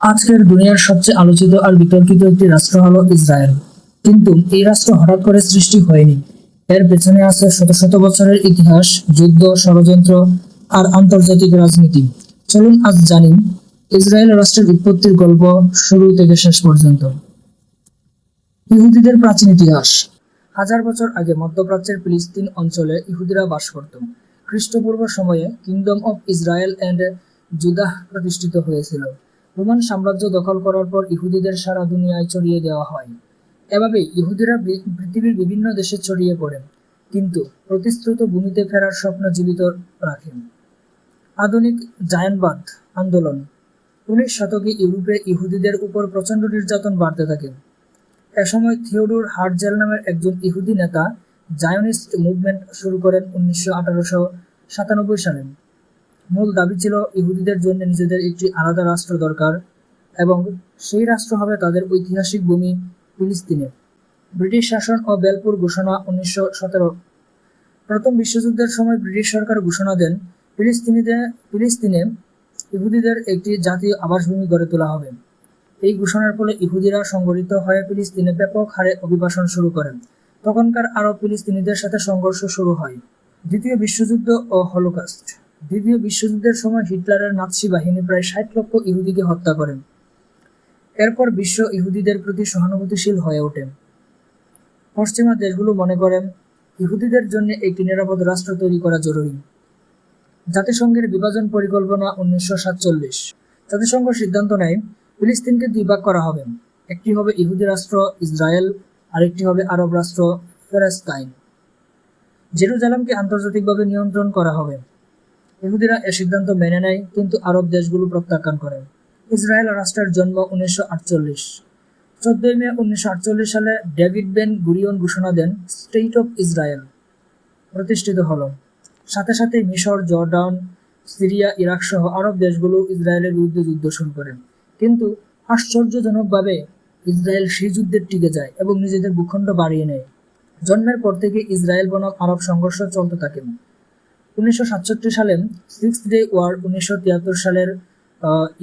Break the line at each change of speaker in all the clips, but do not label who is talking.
আজকের দুনিয়ার সবচেয়ে আলোচিত আর বিতর্কিত একটি রাষ্ট্র হলো ইসরায়েল। কিন্তু এই রাষ্ট্র হঠাৎ করে সৃষ্টি হয়নি। এর পেছনে আছে শত শত বছরের ইতিহাস, যুদ্ধ, ষড়যন্ত্র আর আন্তর্জাতিক রাজনীতি। চলুন আজ জানি ইসরায়েল রাষ্ট্রের উৎপত্তির গল্প শুরু থেকে শেষ পর্যন্ত। ইহুদিদের প্রাচীন ইতিহাস। হাজার বছর আগে মধ্যপ্রাচ্যের ফিলিস্তিন অঞ্চলে ইহুদিরা বাস করত। খ্রিস্টপূর্ব সময়ে kingdom of Israel and Judah প্রতিষ্ঠিত হয়েছিল। রোমান সাম্রাজ্য দখল করার পর ইহুদিদের সারা দুনিয়ায় ছড়িয়ে দেওয়া হয়। এভাবেই ইহুদিরা পৃথিবীর বিভিন্ন দেশে ছড়িয়ে পড়ে, কিন্তু প্রতিশ্রুত ভূমিতে ফেরার স্বপ্ন জীবিত রাখেন। আধুনিক জায়নবাদ আন্দোলন। উনিশ শতকে ইউরোপে ইহুদিদের উপর প্রচণ্ড নির্যাতন বাড়তে থাকে। এ সময় থিওডোর হার্টজেল নামের একজন ইহুদি নেতা জায়নিস্ট মুভমেন্ট শুরু করেন উনিশশো আঠারোশো সাতানব্বই সালে। মূল দাবি ছিল ইহুদিদের জন্য নিজেদের একটি আলাদা রাষ্ট্র দরকার এবং সেই রাষ্ট্র হবে তাদের ঐতিহাসিক ভূমি ফিলিস্তিনে। ব্রিটিশ শাসন ও বেলপুর ঘোষণা উনিশশো সতেরো। প্রথম বিশ্বযুদ্ধের সময় ব্রিটিশ সরকার ঘোষণা দেন, ফিলিস্তিনিতে, ফিলিস্তিনে ইহুদিদের একটি জাতীয় আবাসভূমি গড়ে তোলা হবে। এই ঘোষণার ফলে ইহুদিরা সংগঠিত হয়ে ফিলিস্তিনে ব্যাপক হারে অভিবাসন শুরু করেন। তখনকার আরব ফিলিস্তিনিদের সাথে সংঘর্ষ শুরু হয়। দ্বিতীয় বিশ্বযুদ্ধ ও হলোকাস্ট। দ্বিতীয় বিশ্বযুদ্ধের সময় হিটলারের নাৎসি বাহিনী প্রায় ষাট লক্ষ ইহুদিকে হত্যা করেন। এরপর বিশ্ব ইহুদিদের প্রতি সহানুভূতিশীল হয়ে ওঠে পশ্চিমা দেশগুলো মনে করেন, ইহুদিদের জন্য একটি নিরাপদ রাষ্ট্র তৈরি করা জরুরি। জাতিসংঘের বিভাজন পরিকল্পনা উনিশশো সাতচল্লিশ। জাতিসংঘ সিদ্ধান্ত নেয়, ফিলিস্তিনকে দুই ভাগ করা হবে। একটি হবে ইহুদি রাষ্ট্র ইসরায়েল, আরেকটি হবে আরব রাষ্ট্র ফেরেস্তাইন জেরুজালামকে আন্তর্জাতিকভাবে নিয়ন্ত্রণ করা হবে। ইহুদিরা এ সিদ্ধান্ত মেনে নেয়, কিন্তু আরব দেশগুলো প্রত্যাখ্যান করে। ইসরায়েল রাষ্ট্রের জন্ম উনিশশো আটচল্লিশ। চোদ্দই মে উনিশশো আটচল্লিশ সালে ডেভিড বেন গুরিয়ন ঘোষণা দেন, স্টেট অফ ইসরায়েল প্রতিষ্ঠিত হলো। সাথে সাথে মিশর, জর্ডান, সিরিয়া, ইরাক সহ আরব দেশগুলো ইসরায়েলের বিরুদ্ধে যুদ্ধ শুরু করে। কিন্তু আশ্চর্যজনকভাবে ইসরায়েল সেই যুদ্ধের টিকে যায় এবং নিজেদের ভূখণ্ড বাড়িয়ে নেয়। জন্মের পর থেকে ইসরায়েল বনাম আরব সংঘর্ষ চলতে থাকে। উনিশশো সাতষট্টি সালে সিক্স ডে ওয়ার উনিশশো তিয়াত্তর সালের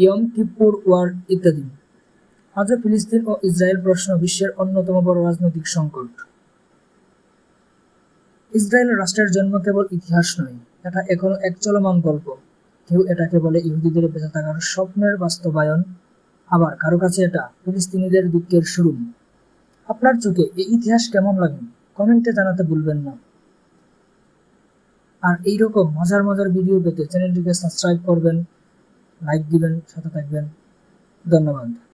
ইয়ম কিপ্পুর ওয়ার ইত্যাদি। আজও ফিলিস্তিন ও ইসরায়েল প্রশ্ন বিশ্বের অন্যতম বড় রাজনৈতিক সংকট। ইসরায়েল রাষ্ট্রের জন্ম কেবল ইতিহাস নয়, এটা এখনও এক চলমান গল্প। কেউ এটাকে বলে ইহুদিদের বেঁচে থাকার স্বপ্নের বাস্তবায়ন। আবার কারও কাছে এটা ফিলিস্তিনিদের দুঃখের শুরু। আপনার চোখে এই ইতিহাস কেমন লাগে? কমেন্টে জানাতে ভুলবেন না। আর এইরকম মজার মজার ভিডিও পেতে চ্যানেলটিকে সাবস্ক্রাইব করবেন লাইক দিবেন সাথে থাকবেন। ধন্যবাদ।